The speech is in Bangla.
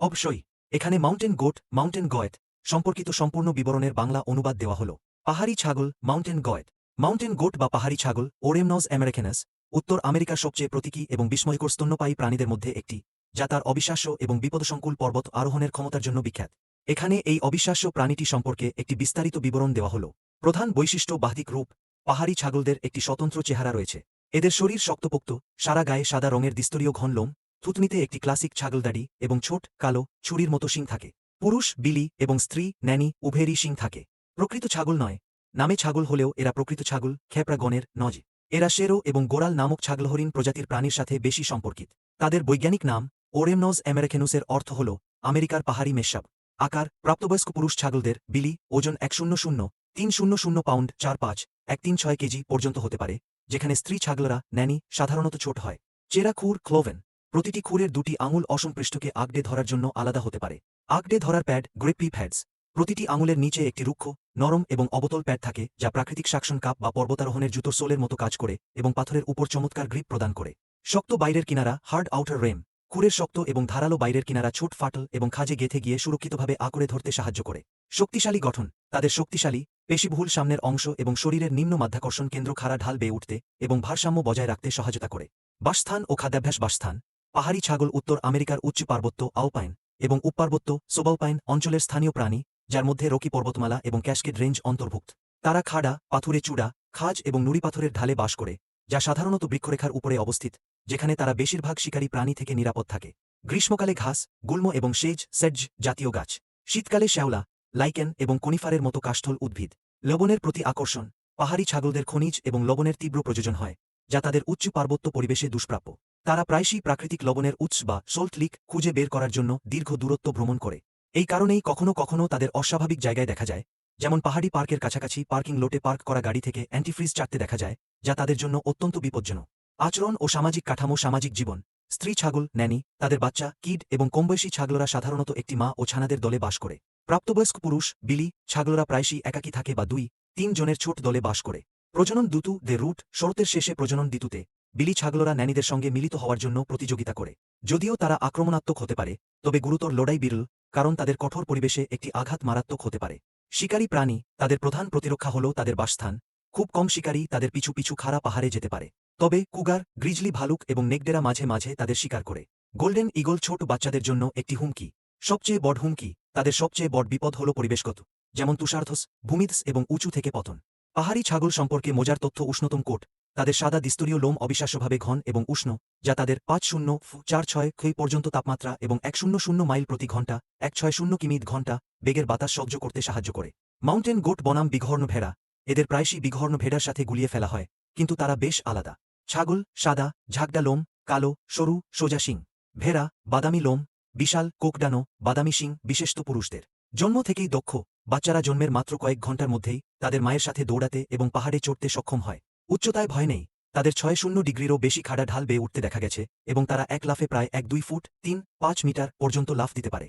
অবশ্যই, এখানে মাউন্টেন গোট, মাউন্টেন গয়েট সম্পর্কিত সম্পূর্ণ বিবরণের বাংলা অনুবাদ দেওয়া হল। পাহাড়ি ছাগল, মাউন্টেন গয়েট মাউন্টেন গোট বা পাহাড়ি ছাগল, ওরেমনস আমেরিকানাস উত্তর আমেরিকার সবচেয়ে প্রতীকী এবং বিস্ময়কর স্তন্যপায়ী প্রাণীদের মধ্যে একটি, যা তার অবিশ্বাস্য এবং বিপদসংকুল পর্বত আরোহণের ক্ষমতার জন্য বিখ্যাত। এখানে এই অবিশ্বাস্য প্রাণীটি সম্পর্কে একটি বিস্তারিত বিবরণ দেওয়া হল। প্রধান বৈশিষ্ট্য বাহ্যিক রূপ, পাহাড়ি ছাগলদের একটি স্বতন্ত্র চেহারা রয়েছে। এদের শরীর শক্তপোক্ত, সারা গায়ে সাদা রঙের দ্বিস্তরীয় ঘন লোম থুতনিতে একটি ক্লাসিক ছাগলদাড়ি এবং ছোট, কালো, ছুরির মতো শিং থাকে। পুরুষ, বিলি এবং স্ত্রী, ন্যানি উভয়েরই শিং থাকে। প্রকৃত ছাগল নয়। নামে ছাগল হলেও এরা প্রকৃত ছাগল খেপড়া গণের নজ। এরা শেরো এবং গোরাল নামক ছাগলহরিণ প্রজাতির প্রাণীর সাথে বেশি সম্পর্কিত। তাদের বৈজ্ঞানিক নাম ওরেমনজ আমেরিকানুসের অর্থ হল আমেরিকার পাহাড়ি মেশাব আকার, প্রাপ্তবয়স্ক পুরুষ ছাগলদের বিলি ওজন এক শূন্য শূন্য, তিন শূন্য শূন্য পাউন্ড চার পাঁচ, এক তিন ছয় কেজি পর্যন্ত হতে পারে, যেখানে স্ত্রী ছাগলরা, ন্যানি সাধারণত ছোট হয়। চেরা খুর, ক্লোভেন। প্রতিটি খুরের দুটি আঙুল অসম্পৃষ্টকে আগডে ধরার জন্য আলাদা হতে পারে। আগডে ধরার প্যাড, গ্রিপি প্যাডস। প্রতিটি আঙুলের নিচে একটি রুক্ষ, নরম এবং অবতল প্যাড থাকে, যা প্রাকৃতিক শাকসন কাপ বা পর্বতারোহণের জুতোর সোলের মতো কাজ করে এবং পাথরের উপর চমৎকার গ্রিপ প্রদান করে। শক্ত বাইরের কিনারা হার্ড আউটার রেম। খুরের শক্ত এবং ধারালো বাইরের কিনারা ছোট ফাটল এবং খাজে গেথে গিয়ে সুরক্ষিতভাবে আঁকড়ে ধরতে সাহায্য করে। শক্তিশালী গঠন। তাদের শক্তিশালী, পেশিবহুল সামনের অংশ এবং শরীরের নিম্ন মাধ্যাকর্ষণ কেন্দ্র খাড়া ঢাল বেয়ে উঠতে এবং ভারসাম্য বজায় রাখতে সহায়তা করে। বাসস্থান ও খাদ্যাভ্যাস বাসস্থান। পাহাড়ি ছাগল উত্তর আমেরিকার উচ্চ পার্বত্য আউপাইন এবং উপপার্বত্য সোবাউপাইন অঞ্চলের স্থানীয় প্রাণী, যার মধ্যে রকি পর্বতমালা এবং ক্যাসকেড রেঞ্জ অন্তর্ভুক্ত। তারা খাড়া, পাথুরে চূড়া, খাজ এবং নুড়ি পাথরের ঢালে বাস করে, যা সাধারণত বৃক্ষরেখার উপরে অবস্থিত, যেখানে তারা বেশিরভাগ শিকারী প্রাণী থেকে নিরাপদ থাকে। গ্রীষ্মকালে ঘাস, গুল্ম এবং সেজ সেডজ জাতীয় গাছ। শীতকালে শ্যাওলা, লাইকেন এবং কনিফারের মতো কাষ্ঠল উদ্ভিদ। লবণের প্রতি আকর্ষণ, পাহাড়ি ছাগলদের খনিজ এবং লবণের তীব্র প্রযোজন হয়, যা তাদের উচ্চ পার্বত্য পরিবেশে দুষ্প্রাপ্য। তারা প্রায়শই প্রাকৃতিক লবণের উৎস বা সোল্ট লিক খুঁজে বের করার জন্য দীর্ঘ দূরত্ব ভ্রমণ করে। এই কারণেই কখনো কখনো তাদের অস্বাভাবিক জায়গায় দেখা যায়, যেমন পাহাড়ি পার্কের কাছাকাছি পার্কিং লোটে পার্ক করা গাড়ি থেকে অ্যান্টিফ্রিজ চাটতে দেখা যায়, যা তাদের জন্য অত্যন্ত বিপজ্জনক। আচরণ ও সামাজিক কাঠামো, সামাজিক জীবন, স্ত্রী ছাগল, ন্যানি, তাদের বাচ্চা, কিড এবং কমবয়সী ছাগলরা সাধারণত একটি মা ও ছানাদের দলে বাস করে। প্রাপ্তবয়স্ক পুরুষ, বিলি, ছাগলরা প্রায়শই একাকী থাকে বা দুই তিন জনের ছোট দলে বাস করে। প্রজনন দুতু দে রুট, শরতের শেষে প্রজনন দিতুতে বিলি ছাগলরা ন্যানিদের সঙ্গে মিলিত হওয়ার জন্য প্রতিযোগিতা করে। যদিও তারা আক্রমণাত্মক হতে পারে, তবে গুরুতর লড়াই বিরল, কারণ তাদের কঠোর পরিবেশে একটি আঘাত মারাত্মক হতে পারে। শিকারী প্রাণী তাদের প্রধান প্রতিরক্ষা হল তাদের বাসস্থান। খুব কম শিকারী তাদের পিছু পিছু খাড়া পাহাড়ে যেতে পারে। তবে কুগার, গ্রিজলি ভালুক এবং নেকডেরা মাঝে মাঝে তাদের শিকার করে। গোল্ডেন ইগল ছোট বাচ্চাদের জন্য একটি হুমকি। সবচেয়ে বড় হুমকি তাদের সবচেয়ে বড় বিপদ হল পরিবেশগত, যেমন তুষার্ধস, ভূমিধস এবং উঁচু থেকে পতন। পাহাড়ি ছাগল সম্পর্কে মোজার তথ্য উষ্ণতম কোট তাদের সাদা দ্বিস্তরীয় লোম অবিশ্বাস্যভাবে ঘন এবং উষ্ণ, যা তাদের পাঁচ শূন্য চার ছয় ক্ষয় পর্যন্ত তাপমাত্রা এবং এক শূন্য শূন্য মাইল প্রতি ঘণ্টা এক ছয় শূন্য কিমিত ঘণ্টা বেগের বাতাস সহ্য করতে সাহায্য করে। মাউন্টেন গোট বনাম বিঘর্ণ ভেড়া, এদের প্রায়শই বিঘর্ণ ভেড়ার সাথে গুলিয়ে ফেলা হয়, কিন্তু তারা বেশ আলাদা। ছাগল, সাদা, ঝাগডা লোম, কালো, সরু, সোজা শিং। ভেড়া, বাদামি লোম, বিশাল, কোকডানো, বাদামি শিং বিশেষত পুরুষদের। জন্ম থেকেই দক্ষ, বাচ্চারা জন্মের মাত্র কয়েক ঘণ্টার মধ্যেই তাদের মায়ের সাথে দৌড়াতে এবং পাহাড়ে চড়তে সক্ষম হয়। উচ্চতায় ভয় নেই। তাদের ছয় শূন্য ডিগ্রিরও বেশি খাড়া ঢাল বেয়ে উঠতে দেখা গেছে এবং তারা এক লাফে প্রায় এক দুই ফুট তিন পাঁচ মিটার পর্যন্ত লাফ দিতে পারে।